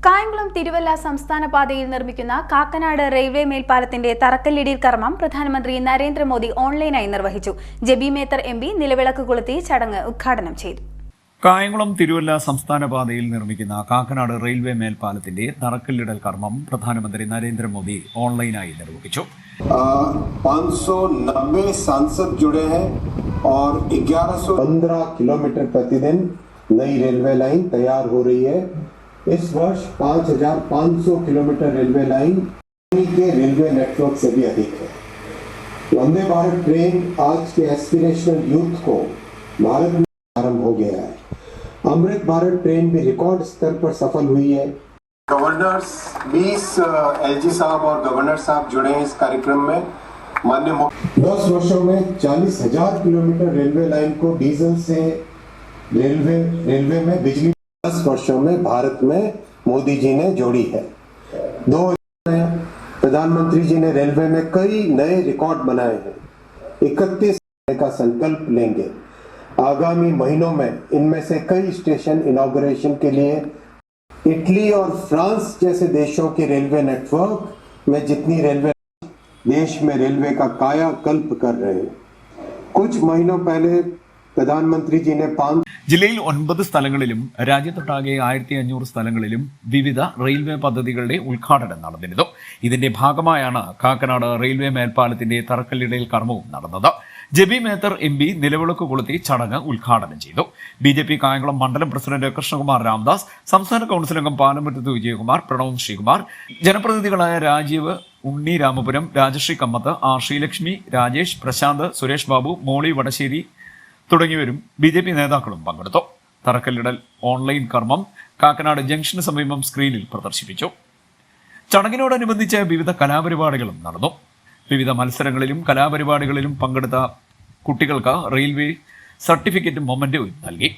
കായംകുളം തിരുവല്ല സംസ്ഥാന പാതയിൽ നിർമ്മിക്കുന്ന കാക്കനാട് റെയിൽവേ മേൽപ്പാലത്തിന്റെ തറക്കല്ലിടീൽ കർമ്മം പ്രധാനമന്ത്രി നരേന്ദ്രമോദി ഓൺലൈനായി നിർവഹിച്ചു ജബി മേത്തർ എം പി നിലവിളക്ക് കൊളുത്തി ചടങ്ങ് ഉദ്ഘാടനം ചെയ്തു കായംകുളം തിരുവല്ല സംസ്ഥാന പാതയിൽ നിർമ്മിക്കുന്ന കാക്കനാട് റെയിൽവേ മേൽപ്പാലത്തിന്റെ തറക്കല്ലിടൽ കർമ്മം പ്രധാനമന്ത്രി നരേന്ദ്രമോദി ഓൺലൈനായി നിർവഹിച്ചു पाँच सौ नब्बे सांसद जुड़े हैं और 1115 किलोमीटर प्रतिदिन नई रेलवे लाइन तैयार हो रही है इस वर्ष 5,500 किलोमीटर रेलवे लाइन के रेलवे नेटवर्क से भी अधिक है। वंदे भारत ट्रेन आज के एस्पिरेशनल यूथ को भारत में आरंभ हो गया है। अमृत भारत ट्रेन भी रिकॉर्ड स्तर पर सफल हुई है। गवर्नर्स 20 एलजी साहब और गवर्नर साहब जुड़े हैं इस कार्यक्रम में। मान्य दस वर्षों में चालीस हज़ार किलोमीटर रेलवे लाइन को डीजल से रेलवे रेलवे में बिजली दस वर्षों में भारत में मोदी जी ने जोड़ी है। दो प्रधानमंत्री जी ने रेलवे में कई नए रिकॉर्ड बनाए हैं। इकतीस का संकल्प लेंगे। आगामी महीनों में इनमें से कई स्टेशन इनॉग्रेशन के लिए इटली और फ्रांस जैसे देशों के रेलवे नेटवर्क में जितनी रेलवे देश में रेलवे का कायाकल्प कर रहे हैं। कुछ महीनों पहले प्रधानमंत्री जी ने पाँच ജില്ലയിൽ ഒൻപത് സ്ഥലങ്ങളിലും രാജ്യത്തൊട്ടാകെ ആയിരത്തി അഞ്ഞൂറ് സ്ഥലങ്ങളിലും വിവിധ റെയിൽവേ പദ്ധതികളുടെ ഉദ്ഘാടനം നടന്നിരുന്നു. ഇതിന്റെ ഭാഗമായാണ് കാക്കനാട് റെയിൽവേ മേൽപ്പാലത്തിന്റെ തറക്കല്ലിടയിൽ കർമ്മവും നടന്നത്. ജബി മേത്തർ എം പി നിലവിളക്ക് കൊളുത്തി ചടങ്ങ് ഉദ്ഘാടനം ചെയ്തു. ബി ജെ പി കായംകുളം മണ്ഡലം പ്രസിഡന്റ് കൃഷ്ണകുമാർ രാംദാസ് സംസ്ഥാന കൗൺസിൽ അംഗം പാലമുറ്റത്ത് വിജയകുമാർ പ്രണവ് ശ്രീകുമാർ ജനപ്രതിനിധികളായ രാജീവ് ഉണ്ണി രാമപുരം രാജശ്രീ കമ്മത്ത് ആർ ശ്രീലക്ഷ്മി രാജേഷ് പ്രശാന്ത് സുരേഷ് ബാബു മോളി വടശ്ശേരി തുടങ്ങിയവരും ബി ജെ പി നേതാക്കളും പങ്കെടുത്തു. തറക്കല്ലിടൽ ഓൺലൈൻ കർമ്മം കാക്കനാട് ജംഗ്ഷന് സമീപം സ്ക്രീനിൽ പ്രദർശിപ്പിച്ചു. ചടങ്ങിനോടനുബന്ധിച്ച് വിവിധ കലാപരിപാടികളും നടന്നു. വിവിധ മത്സരങ്ങളിലും കലാപരിപാടികളിലും പങ്കെടുത്ത കുട്ടികൾക്ക് റെയിൽവേ സർട്ടിഫിക്കറ്റും മൊമെന്റും നൽകി.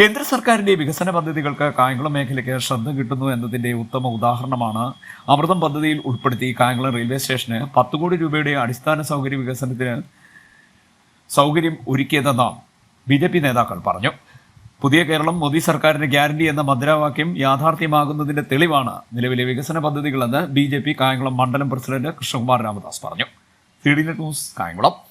കേന്ദ്ര സർക്കാരിന്റെ വികസന പദ്ധതികൾക്ക് കായംകുളം മേഖലയ്ക്ക് ശ്രദ്ധ കിട്ടുന്നു എന്നതിന്റെ ഉത്തമ ഉദാഹരണമാണ് അമൃതം പദ്ധതിയിൽ ഉൾപ്പെടുത്തി കായംകുളം റെയിൽവേ സ്റ്റേഷന് പത്ത് കോടി രൂപയുടെ അടിസ്ഥാന സൗകര്യ വികസനത്തിന് സൗകര്യം ഒരുക്കിയതെന്ന് ബി ജെ പി നേതാക്കൾ പറഞ്ഞു. പുതിയ കേരളം മോദി സർക്കാരിന്റെ ഗ്യാരണ്ടി എന്ന മുദ്രാവാക്യം യാഥാർത്ഥ്യമാകുന്നതിന്റെ തെളിവാണ് നിലവിലെ വികസന പദ്ധതികളെന്ന് ബി ജെ പി കായംകുളം മണ്ഡലം പ്രസിഡന്റ് കൃഷ്ണകുമാർ രാമദാസ് പറഞ്ഞു. C D news Kayamkulam.